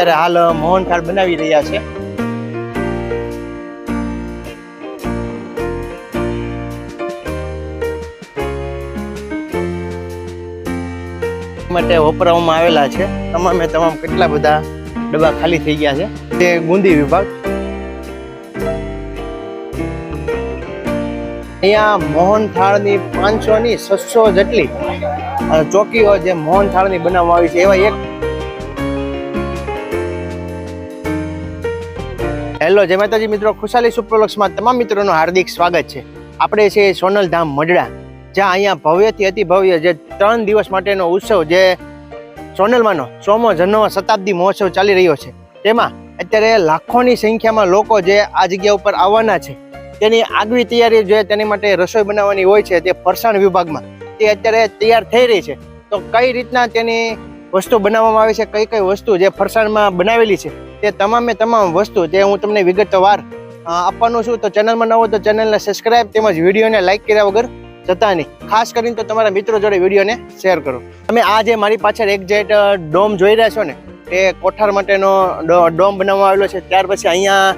અત્યારે હાલ મોહનથાળ બનાવી રહ્યા છે. માટે વપરાવામાં આવેલા છે. તમામે તમામ કેટલા બધા ડબ્બા ખાલી થઈ ગયા છે. તે ગુંદી વિભાગ. અહીંયા મોહનથાળની પાંચસો ની છસો જેટલી ચોકીઓ જે મોહનથાળની બનાવવામાં આવી છે. એવા એક હેલો, જય માતાજી મિત્રો. ખુશાલી સુપ્રોલક્સમાં તમામ મિત્રોનું હાર્દિક સ્વાગત છે. આપણે છે સોનલ ધામ મઢડા જ્યાં અહીંયા ભવ્યથી અતિ ભવ્ય જે ત્રણ દિવસ માટેનો ઉત્સવ જે સોનલમાંનો સોમો જન્મ શતાબ્દી મહોત્સવ ચાલી રહ્યો છે. તેમાં અત્યારે લાખોની સંખ્યામાં લોકો જે આ જગ્યા ઉપર આવવાના છે, તેની આગવી તૈયારી જે તેની માટે રસોઈ બનાવવાની હોય છે તે ફરસાણ વિભાગમાં તે અત્યારે તૈયાર થઈ રહી છે. તો કઈ રીતના તેની વસ્તુ બનાવવામાં આવે છે, કઈ કઈ વસ્તુ જે ફરસાણમાં બનાવેલી છે, તે તમામે તમામ વસ્તુ જે હું તમને વિગતવાર આપવાનું છું. તો ચેનલમાં નવો તો ચેનલને સબસ્ક્રાઈબ તેમજ વિડીયોને લાઇક કર્યા વગર જતા નહીં. ખાસ કરીને તો તમારા મિત્રો જોડે વિડીયોને શેર કરો. તમે આ જે મારી પાછળ એક્ઝેક્ટ ડોમ જોઈ રહ્યા છો ને, તે કોઠાર માટેનો ડોમ બનાવવામાં આવેલો છે. ત્યાર પછી અહીંયા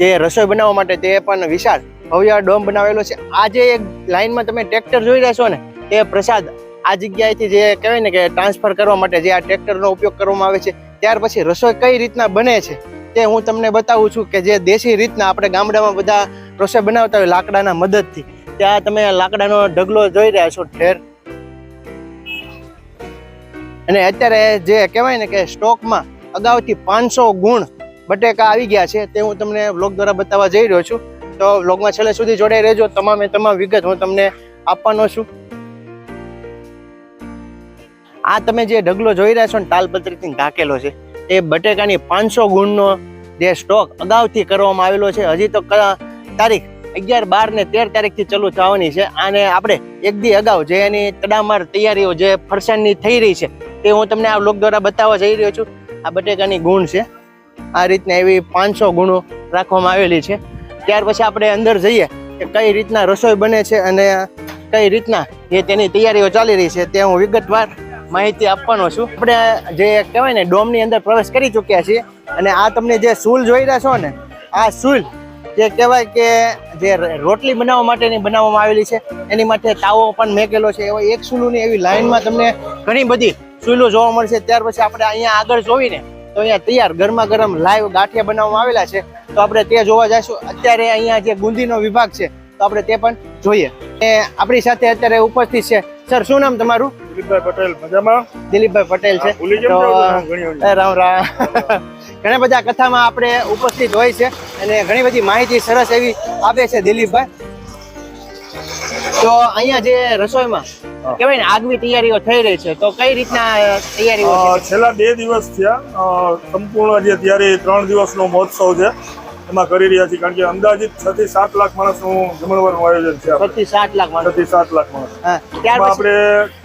જે રસોઈ બનાવવા માટે તે પણ વિશાળ ભવ્ય ડોમ બનાવેલો છે. આ જે એક લાઈનમાં તમે ટ્રેક્ટર જોઈ રહ્યા છો ને, તે પ્રસાદ આ જગ્યાએથી જે કહેવાય ને કે ટ્રાન્સફર કરવા માટે જે આ ટ્રેક્ટરનો ઉપયોગ કરવામાં આવે છે, ત્યાર પછી રસોઈ કઈ રીતના બને છે, તે હું તમને બતાવું છું કે જે દેશી રીતના આપણે ગામડામાં બધા રસોઈ બનાવતા હોય લાકડાના મદદથી. ત્યાં તમે લાકડાનો ઢગલો જોઈ રહ્યા છો ઠેર. અને અત્યારે જે કહેવાય ને કે સ્ટોકમાં અગાઉથી પાંચસો ગુણ બટેકા આવી ગયા છે, તે હું તમને વ્લોગ દ્વારા બતાવવા જઈ રહ્યો છું. તો વ્લોગમાં છેલ્લે સુધી જોડાઈ રહેજો. તમામે તમામ વિગત હું તમને આપવાનો છું. આ તમે જે ઢગલો જોઈ રહ્યા છો ને, તાલપત્રીથી ઢાકેલો છે, એ બટેકાની પાંચસો ગુણનો જે સ્ટોક અગાઉથી કરવામાં આવેલો છે. હજી તો તારીખ અગિયાર બાર ને તેર તારીખથી ચાલુ થવાની છે. અને આપણે એક દી અગાઉ જે એની તડામાર તૈયારીઓ જે ફરસાણની થઈ રહી છે, તે હું તમને આ બ્લોગ દ્વારા બતાવવા જઈ રહ્યો છું. આ બટેકાની ગુણ છે, આ રીતના એવી પાંચસો ગુણો રાખવામાં આવેલી છે. ત્યાર પછી આપણે અંદર જઈએ કે કઈ રીતના રસોઈ બને છે અને કઈ રીતના જે તેની તૈયારીઓ ચાલી રહી છે, તે હું વિગતવાર માહિતી આપવાનો છું. આપણે જે કહેવાય ને, ડોમની અંદર પ્રવેશ કરી ચૂક્યા છીએ અને આ તમને જે સૂલ જોઈ રહ્યા છો ને, આ સૂલ જે કહેવાય કે જે રોટલી બનાવવા માટેની બનાવવામાં આવેલી છે, એની માટે તાવો પણ મેકેલો છે. એવા એક સૂલુની એવી લાઈનમાં તમને ઘણી બધી સૂલો જોવા મળશે. ત્યાર પછી આપણે અહીંયા આગળ જોઈને તો અહીંયા તૈયાર ગરમા ગરમ લાઈવ ગાંઠિયા બનાવવામાં આવેલા છે. તો આપણે તે જોવા જઈશું. અત્યારે અહીંયા જે ગુંદીનો વિભાગ છે તો આપણે તે પણ જોઈએ. એ આપણી સાથે અત્યારે ઉપસ્થિત છે. સર શું નામ તમારું? દિલીપભાઈ પટેલ મજામાં? દિલીપભાઈ પટેલ છે. તો રામ રામ. ઘણા બધા કથામાં આપણે ઉપસ્થિત હોય છે અને ઘણી બધી માહિતી સરસ એવી આપે છે દિલીપભાઈ. તો અહીંયા જે રસોઈમાં કેવાય ને આગવી તૈયારીઓ થઈ રહી છે. તો કઈ રીતના તૈયારીઓ છેલ્લા બે દિવસ થયા. સંપૂર્ણ જે ત્યારે ત્રણ દિવસનો મહોત્સવ છે. એમાં કરી રહ્યા છીએ કારણ કે અંદાજિત છ થી સાત લાખ માણસનું જમણવારનું આયોજન છે છ થી સાત લાખ છ થી સાત લાખ માણસ. હા આપણે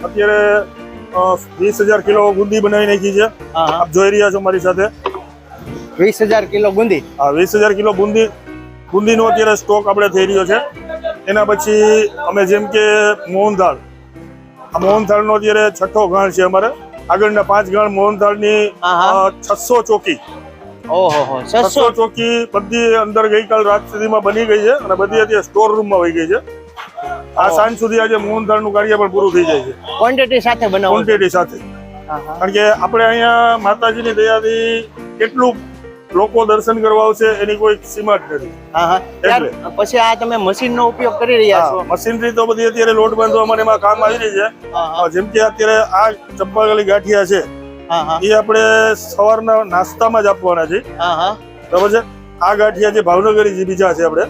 અત્યારે વીસ હજાર કિલો ગુંદી બનાવી નાખી છે. હા, હા. આપ જોઈ રહ્યા છો મારી સાથે. વીસ હજાર કિલો ગુંદી? આ વીસ હજાર કિલો બુંદી બુંદીનો અત્યારે સ્ટોક આપણે થઈ રહ્યો છે. એના પછી અમે જેમ કે મોહનથાળ આ મોહનથાળનો અત્યારે છઠ્ઠો ગણ છે અમારે. આગળના પાંચ ગણ મોહનથાળની હા, હા. છસો ચોકી. ઓહો છસો. ચોકી બધી અંદર ગઈકાલ રાત સુધીમાં બની ગઈ છે અને બધી અત્યારે સ્ટોર રૂમમાં વહી ગઈ છે. આ સાંજ સુધી આજે મોહનથાળનું કાર્ય પણ પૂરું થઈ જાય છે. ક્વોન્ટિટી સાથે બનાવો ક્વોન્ટિટી સાથે. કારણ કે આપણે અહીંયા માતાજીની દયાથી કેટલું લોકો દર્શન કરવા આવશે એની કોઈ સીમા જ નથી પછી આ તમે મશીનનો ઉપયોગ કરી રહ્યા છો. મશીનરી તો બધી અત્યારે લોટ બાંધવા માટે એમાં કામ આવી રહી છે. જેમ કે અત્યારે આ ચંપાગલી ગાંઠિયા છે. એ આપણે સવારના નાસ્તામાં જ આપવાના છે. બરાબર છે? આ ગાંઠિયા જે ભાવનગરી જે બીજા છે આપણે.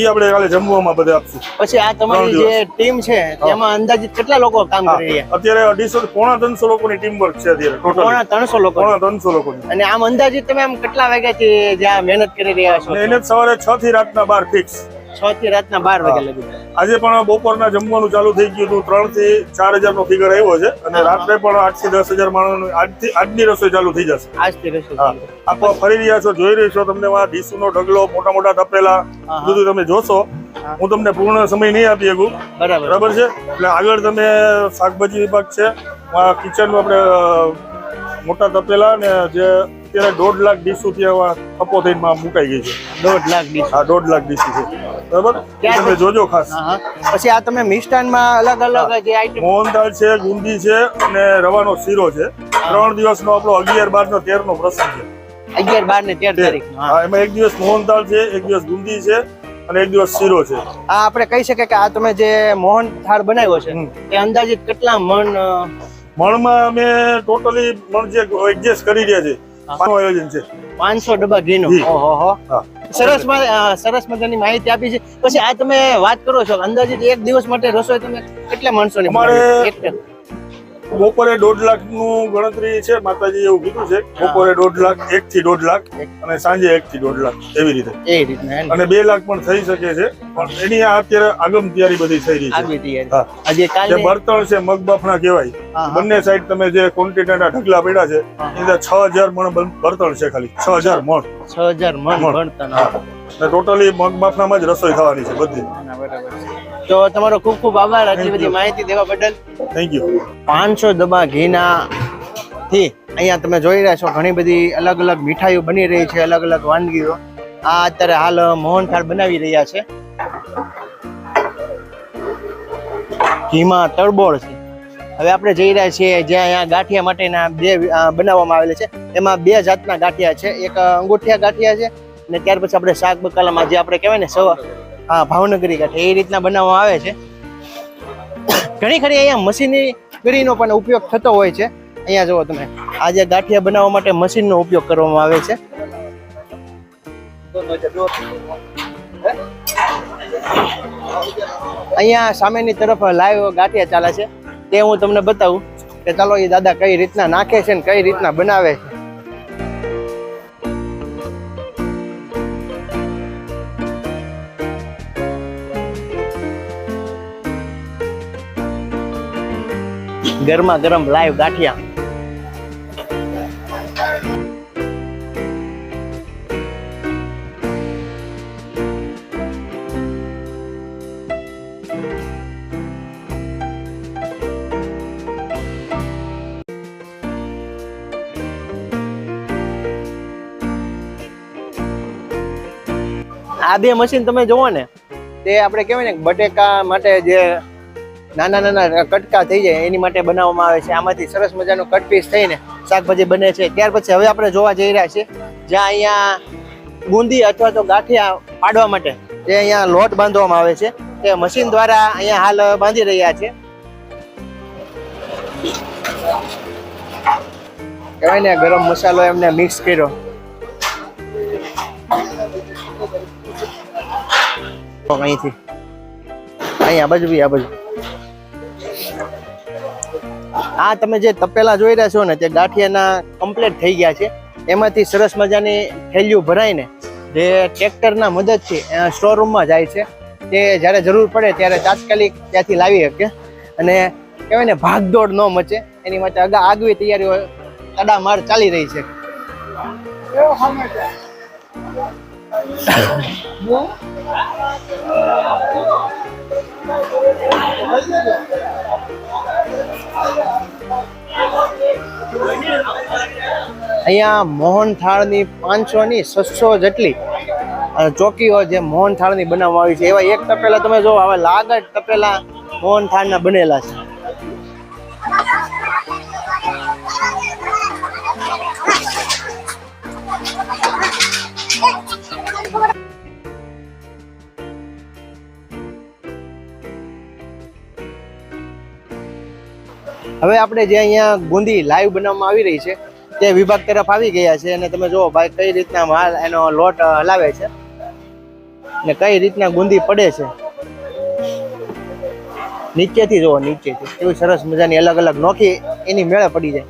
એ આપણે કાલે જમવામાં બધે આપશું. પછી આ તમારી જે ટીમ છે તેમાં અંદાજિત કેટલા લોકો કામ કરી રહ્યા? અત્યારે અઢીસો પોણા ત્રણસો લોકોની ટીમ વર્ક છે અત્યારે ટોટલ. પોણા ત્રણસો લોકો. પોણા ત્રણસો લોકો અને આમ અંદાજિત તમે આમ કેટલા વાગ્યાથી જ્યાં મહેનત કરી રહ્યા છો? મહેનત સવારે છ થી રાતના બાર ફિક્સ છ થી રાતના બાર વાગ્યા લગી આજે પણ બપોરના જમવાનું ચાલુ થઈ ગયું હતું. ત્રણથી ચાર હજાર નો ફિગર આવ્યો છે. અને રાત્રે પણ આઠથી દસ હજાર માણસ આજથી આજની રસોઈ ચાલુ થઈ જશે. આજથી રસોઈ હા. ફરી રહ્યા છો જોઈ રહ્યો છો તમને ડીસુ નો ઢગલો મોટા મોટા તપેલા બધું તમે જોશો. હું. તમને પૂર્ણ સમય નહીં આપી શકું. બરાબર. બરાબર છે? એટલે આગળ તમે શાકભાજી વિભાગ છે. કિચન આપણે મોટા તપેલા ને જે અત્યારે દોઢ લાખ ડીશ સુધી અપોથેનમાં મુકાઈ ગઈ છે. દોઢ લાખ ડીશ આ દોઢ લાખ ડીશ છે. બરાબર? તમે જોજો ખાસ. હા હા. પછી આ તમે મિષ્ટાનમાં અલગ અલગ જે આઈટમ મોહનદાળ છે ગુંદી છે અને રવાનો શીરો છે. ત્રણ દિવસનો આપણો અગિયાર બાર નો તેર નો પ્રસંગ છે. અગિયાર બાર ને તેર તારીખ હા. હા એમાં એક દિવસ મોહનદાળ છે એક દિવસ ગુંદી છે અને એક દિવસ શીરો છે. આ આપણે કહી શકીએ કે આ તમે જે મોહન થાળ બનાવ્યો છે. એ અંદાજિત કેટલા મણ મણમાં અમે ટોટલી મણ જે એડજસ્ટ કરી રહ્યા છે આયોજન છે. પાંચસો ડબ્બા ઘીનું? ઘી. ઓહો સરસ સરસ મજાની માહિતી આપી છે. પછી આ તમે વાત કરો છો અંદાજિત એક દિવસ માટે રસોઈ તમે કેટલા અમારે- બનાવી? એક- બપોરે દોઢ લાખનું ગણતરી છે માતાજી એવું કીધું છે બપોરે દોઢ લાખ એક થી દોઢ લાખ અને સાંજે એક થી દોઢ લાખ એવી રીતે. અને બે લાખ પણ થઈ શકે છે પણ એની આ અત્યારે આગમ તૈયારી બધી થઈ રહી છે. કાલે છે મગ બાફના કહેવાય. બંને સાઈડ તમે જે કોન્ટિનેન્ટના ઢગલા પડ્યા છે. એની છ હજાર મણ બળતણ છે ખાલી છ હજાર મણ. છ હજાર મણ. બળતણ. ટોટલી મગ બાફનામાં જ રસોઈ થવાની છે બધી. તો તમારો ખૂબ ખૂબ આભાર આટલી બધી માહિતી દેવા બદલ. થેન્ક યુ પાંચસો દબા ઘીના થી અહીંયા તમે જોઈ રહ્યા છો ઘણી બધી અલગ અલગ મીઠાઈઓ બની રહી છે અલગ અલગ વાનગીઓ. આ અત્યારે હાલ મોહનથાળ બનાવી રહ્યા છે. ઘીમાં તળબોળ છે. હવે આપણે જઈ રહ્યા છીએ જ્યાં અહીંયા ગાંઠિયા માટેના બે બનાવવામાં આવેલા છે. એમાં બે જાતના ગાંઠિયા છે. એક અંગૂઠિયા ગાંઠિયા છે અને ત્યાર પછી આપણે શાક બકાલામાં જે આપણે કહેવાય ને સવા હા, ભાવનગરી કાંઠે. એ રીતના બનાવવામાં આવે છે. ઘણી ખરી અહીંયા મશીનરીનો પણ ઉપયોગ થતો હોય છે. અહીંયા જુઓ તમે. આ જે ગાંઠિયા બનાવવા માટે મશીનનો ઉપયોગ કરવામાં આવે છે. અહીંયા સામેની તરફ લાઈવ ગાંઠિયા ચાલે છે. તે હું તમને બતાવું કે ચાલો એ દાદા કઈ રીતના નાખે છે ને કઈ રીતના બનાવે છે. ગરમા ગરમ લાઈવ ગાંઠિયા. આ બે મશીન તમે જુઓ ને, તે આપણે કહેવાય ને બટેકા માટે જે નાના નાના કટકા થઈ જાય, એની માટે બનાવવામાં આવે છે. આમાંથી સરસ મજાનું કટ પીસ થઈને શાકભાજી બને છે. ત્યાર પછી હવે આપણે જોવા જઈ રહ્યા છીએ, જ્યાં અહીંયા બુંદી અથવા તો ગાંઠિયા પાડવા માટે જે અહીંયા લોટ બાંધવામાં આવે છે. તે મશીન દ્વારા અહીંયા હાલ બાંધી રહ્યા છે. કહેવાય ને, ગરમ મસાલો એમને મિક્સ કર્યો. અહીંથી. અહીંયા બાજુ, આ બાજુ. આ તમે જે તપેલા જોઈ રહ્યા છો ને તે ગાંઠિયાના કમ્પ્લીટ થઈ ગયા છે એમાંથી સરસ મજાની થેલીઓ ભરાઈને જે ટ્રેક્ટરના મદદથી સ્ટોર રૂમમાં જાય છે તે જ્યારે જરૂર પડે ત્યારે તાત્કાલિક ત્યાંથી લાવી શકે અને કહેવાય ને ભાગદોડ ન મચે એની માટે આગા આગવી તૈયારીઓ તડામાર ચાલી રહી છે અહીંયા મોહનથાળની પાંચસો ની છસો જેટલી ચોકીઓ જે મોહનથાળની બનાવવામાં આવી છે. એવા એક તપેલા તમે જો હવે લાગત તપેલા મોહનથાળના બનેલા છે. હવે આપણે જે અહીંયા ગુંદી લાઈવ બનાવવામાં આવી રહી છે, તે વિભાગ તરફ આવી ગયા છે અને તમે જુઓ ભાઈ કઈ રીતના માલ એનો લોટ હલાવે છે ને કઈ રીતના ગુંદી પડે છે. નીચેથી જુઓ, નીચેથી. એવી સરસ મજાની અલગ અલગ નોખી એની મેળે પડી જાય.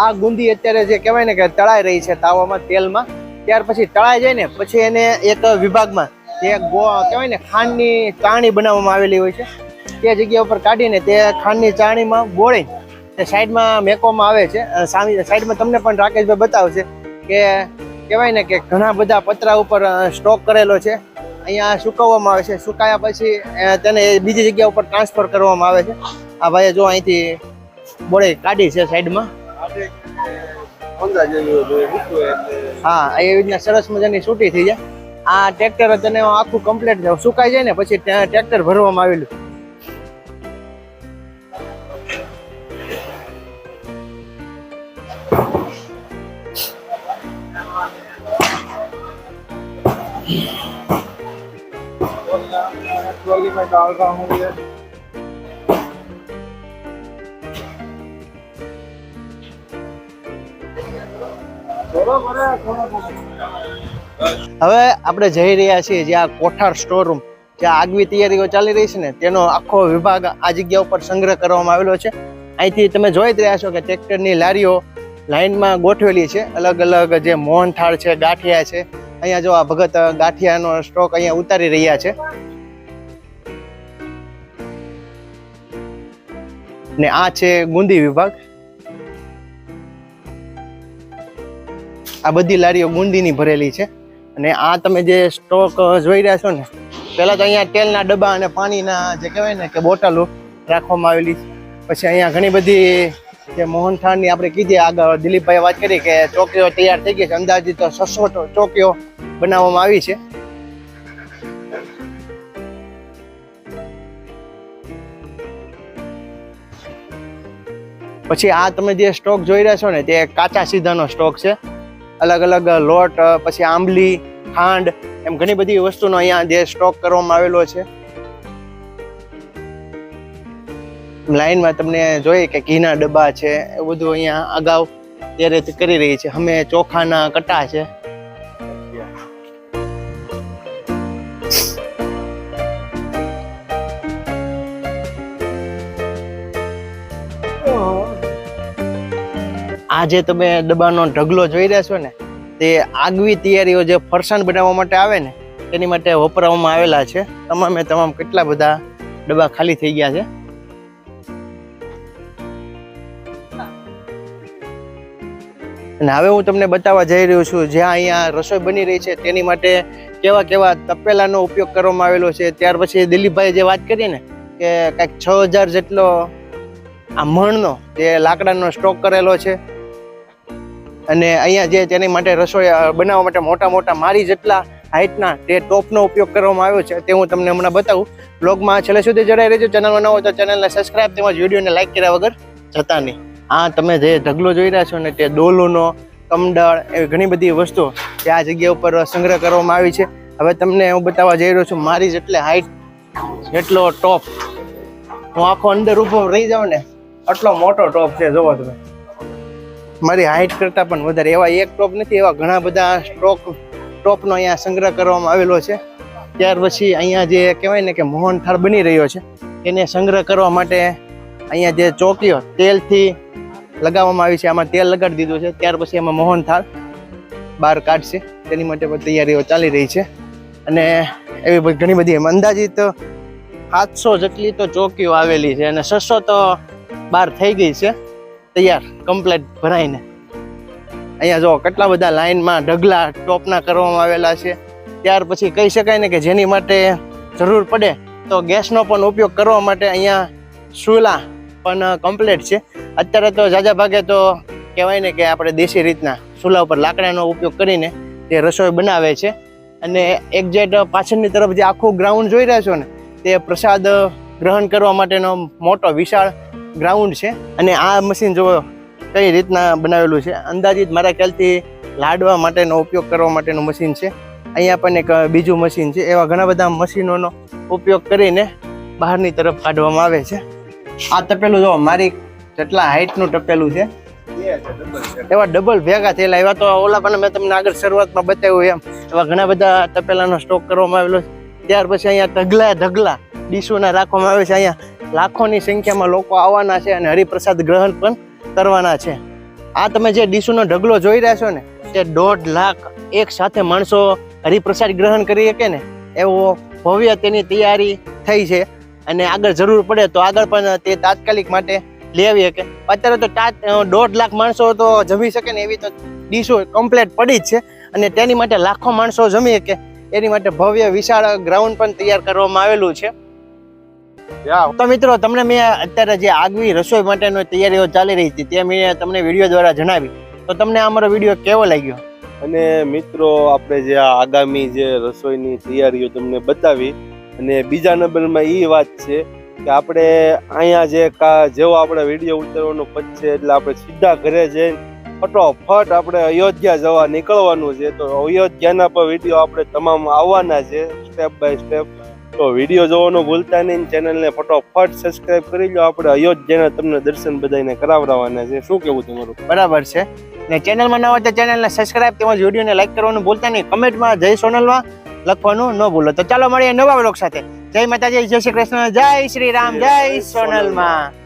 આ ગુંદી અત્યારે જે કહેવાય ને કે તળાઈ રહી છે તાવામાં, તેલમાં. ત્યાર પછી તળાઈ જાય ને, પછી એને એક વિભાગમાં જે ગો કહેવાય ને, ખાંડની ચાણી બનાવવામાં આવેલી હોય છે. તે જગ્યા ઉપર કાઢીને તે ખાંડની ચાણીમાં બોળી તે સાઈડમાં મેકવામાં આવે છે. સામે સાઈડમાં તમને પણ રાકેશભાઈ બતાવશે કે કહેવાય ને કે ઘણા બધા પતરા ઉપર સ્ટોક કરેલો છે. અહીંયા સુકવવામાં આવે છે. સુકાયા પછી તેને બીજી જગ્યા ઉપર ટ્રાન્સફર કરવામાં આવે છે. આ ભાઈએ જો અહીંથી બોડે કાઢી છે સાઈડમાં. હા એવી રીતના સરસ મજાની છૂટી થઈ જાય. આ ટ્રેક્ટર તને આખું કમ્પ્લીટ સુકાઈ જાય ને પછી ટ્રેક્ટર ભરવામાં આવેલું. હવે આપણે જઈ રહ્યા છીએ જ્યાં કોઠાર સ્ટોર રૂમ જ્યાં આગવી તૈયારીઓ ચાલી રહી છે ને, તેનો આખો વિભાગ આ જગ્યા ઉપર સંગ્રહ કરવામાં આવેલો છે. અહીંથી તમે જોઈ જ રહ્યા છો કે ટ્રેક્ટરની લારીઓ લાઈનમાં ગોઠવેલી છે. અલગ અલગ જે મોહનથાળ છે, ગાંઠિયા છે, અહીંયા જો આ ભગત ગાંઠિયાનો સ્ટોક અહીંયા ઉતારી રહ્યા છે. ને આ છે ગુંદી વિભાગ. આ બધી લારીઓ ગુંદીની ભરેલી છે. અને આ તમે જે સ્ટોક જોઈ રહ્યા છો ને, પહેલાં તો અહીંયા તેલના ડબ્બા અને પાણીના જે કહેવાય ને કે બોટલો રાખવામાં આવેલી છે. પછી અહીંયા ઘણી બધી જે મોહનથાળની આપણે કીધી, આગળ દિલીપભાઈ વાત કરી કે ચોકીઓ તૈયાર થઈ ગઈ છે. અંદાજિત છસો ચોકીઓ બનાવવામાં આવી છે. પછી આ તમે જે સ્ટોક જોઈ રહ્યા છો ને, તે કાચા સીધાનો સ્ટોક છે. અલગ અલગ લોટ પછી આંબલી, ખાંડ, એમ ઘણી બધી વસ્તુનો અહીંયા જે સ્ટોક કરવામાં આવેલો છે. લાઈનમાં તમને જોઈએ કે ઘીના ડબ્બા છે, એ બધું અહીંયા અગાઉ ત્યારે કરી રહી છે. અમે ચોખાના કટા છે. આ જે તમે ડબ્બાનો ઢગલો જોઈ રહ્યા છો ને, તે આગવી તૈયારીઓ જે ફરસાણ બનાવવા માટે આવે ને, તેની માટે વપરાવવામાં આવેલા છે. તમામે તમામ કેટલા બધા ડબ્બા ખાલી થઈ ગયા છે? અને હવે હું તમને બતાવવા જઈ રહ્યો છું, જ્યાં અહીંયા રસોઈ બની રહી છે, તેની માટે કેવા કેવા તપેલાનો ઉપયોગ કરવામાં આવેલો છે. ત્યાર પછી દિલીપભાઈ જે વાત કરી ને, કે કંઈક છ હજાર જેટલો આ મણનો જે લાકડાનો સ્ટોક કરેલો છે અને અહીંયા જે તેની માટે રસોઈ બનાવવા માટે મોટા મોટા મારી જેટલા હાઇટના તે ટોપનો ઉપયોગ કરવામાં આવ્યો છે તે હું તમને હમણાં બતાવું. બ્લોગમાં છેલ્લે સુધી જણાઈ રહેજો. ચેનલમાં ન હોય તો ચેનલને સબસ્ક્રાઈબ તેમજ વિડીયોને લાઇક કર્યા વગર જતા નહીં. આ તમે જે ઢગલો જોઈ રહ્યા છો ને તે ડોલુનો, કમડળ એવી ઘણી બધી વસ્તુઓ જે આ જગ્યા ઉપર સંગ્રહ કરવામાં આવી છે. હવે તમને હું બતાવવા જઈ રહ્યો છું મારી જેટલે હાઇટ જેટલો ટોપ. હું આખો અંદર ઊભો રહી જાઉં ને, આટલો મોટો ટોપ છે જોવો તમે. મારી હાઇટ કરતાં પણ વધારે. એવા એક ટોપ નથી, એવા ઘણા બધા સ્ટોક ટોપનો અહીંયા સંગ્રહ કરવામાં આવેલો છે. ત્યાર પછી અહીંયા જે કહેવાય ને કે મોહનથાળ બની રહ્યો છે, એને સંગ્રહ કરવા માટે અહીંયા જે ચોકીઓ, તેલથી લગાવવામાં આવી છે. આમાં તેલ લગાડી દીધું છે. ત્યાર પછી એમાં મોહનથાળ બહાર કાઢશે. તેની માટે પણ તૈયારીઓ ચાલી રહી છે. અને એવી ઘણી બધી એમ અંદાજિત સાતસો જેટલી તો ચોકીઓ આવેલી છે અને છસો તો બહાર થઈ ગઈ છે. તૈયાર કમ્પ્લેટ ભરાઈને. અહીંયા જો કેટલા બધા લાઈનમાં ઢગલા ટોપના કરવામાં આવેલા છે. ત્યાર પછી કહી શકાય ને કે જેની માટે જરૂર પડે તો ગેસનો પણ ઉપયોગ કરવા માટે અહીંયા ચૂલા પણ કમ્પ્લેટ છે. અત્યારે તો જાજા ભાગે તો કહેવાય ને કે આપણે દેશી રીતના ચૂલા ઉપર લાકડાનો ઉપયોગ કરીને તે રસોઈ બનાવે છે. અને એક્ઝેક્ટ પાછળની તરફ જે આખું ગ્રાઉન્ડ જોઈ રહ્યા છો ને, તે પ્રસાદ ગ્રહણ કરવા માટેનો મોટો વિશાળ ગ્રાઉન્ડ છે. અને આ મશીન જો કઈ રીતના બનાવેલું છે, અંદાજિત મારા ખ્યાલથી લાડવા માટેનો ઉપયોગ કરવા માટેનું મશીન છે. અહીંયા પણ એક બીજું મશીન છે, એવા ઘણા બધા મશીનોનો ઉપયોગ કરીને બહારની તરફ કાઢવામાં આવે છે. આ તપેલું જો, મારી જેટલા હાઇટનું તપેલું છે. એવા ડબલ ભેગા થયેલા, એવા તો ઓલા પણ મેં તમને આગળ શરૂઆતમાં બતાવ્યું એમ. એવા ઘણા બધા તપેલાનો સ્ટોક કરવામાં આવેલો ત્યાર પછી અહીંયા ઢગલા ઢગલા ડીશોના રાખવામાં આવે છે અહીંયા. લાખોની સંખ્યામાં લોકો આવવાના છે અને હરિપ્રસાદ ગ્રહણ પણ કરવાના છે. આ તમે જે ડીશુનો ઢગલો જોઈ રહ્યા છો ને, તે દોઢ લાખ એક સાથે માણસો હરિપ્રસાદ ગ્રહણ કરી શકે ને, એવો ભવ્ય તેની તૈયારી થઈ છે. અને આગળ જરૂર પડે તો આગળ પણ તે તાત્કાલિક માટે લેવી શકે. અત્યારે તો દોઢ લાખ માણસો તો જમી શકે ને એવી તો ડીશો કમ્પ્લેટ પડી જ છે. અને તેની માટે લાખો માણસો જમી શકે. એની માટે ભવ્ય વિશાળ ગ્રાઉન્ડ પણ તૈયાર કરવામાં આવેલું છે. તો મિત્રો તમને મેં અત્યારે જે આગવી રસોઈ માટેની તૈયારીઓ ચાલી રહી હતી તે મેં તમને વીડિયો દ્વારા જણાવી. તો તમને અમારો વીડિયો કેવો લાગ્યો? અને મિત્રો આપણે જે આ આગામી જે રસોઈની તૈયારીઓ તમને બતાવી અને બીજા નંબરમાં એ વાત છે કે આપણે અહીંયા જે કા જેવો આપણે વીડિયો ઉતારવાનો છે એટલે આપણે સીધા ઘરે જઈને ફટોફટ આપણે અયોધ્યા જવા નીકળવાનું છે. તો અયોધ્યાના પર વીડિયો આપણે તમામ આવવાના છે સ્ટેપ બાય સ્ટેપ તો વીડિયો જોવાનું ભૂલતા નહીં ચેનલને ફટોફટ સબસ્ક્રાઇબ કરી લો આપણે અયોધ્યાના તમને દર્શન બધાને કરાવડાવવાના છે. શું કેવું તમારું? બરાબર છે. ને ચેનલમાં ન હોય તો ચેનલને સબસ્ક્રાઇબ તેમજ વિડીયોને લાઈક કરવાનું ભૂલતા નહીં. કમેન્ટમાં જય સોનલમાં લખવાનું ન ભૂલો. તો ચાલો મળીએ નવા બ્લોગ સાથે. જય માતાજી જય શ્રી કૃષ્ણ જય શ્રી રામ જય સોનલમાં.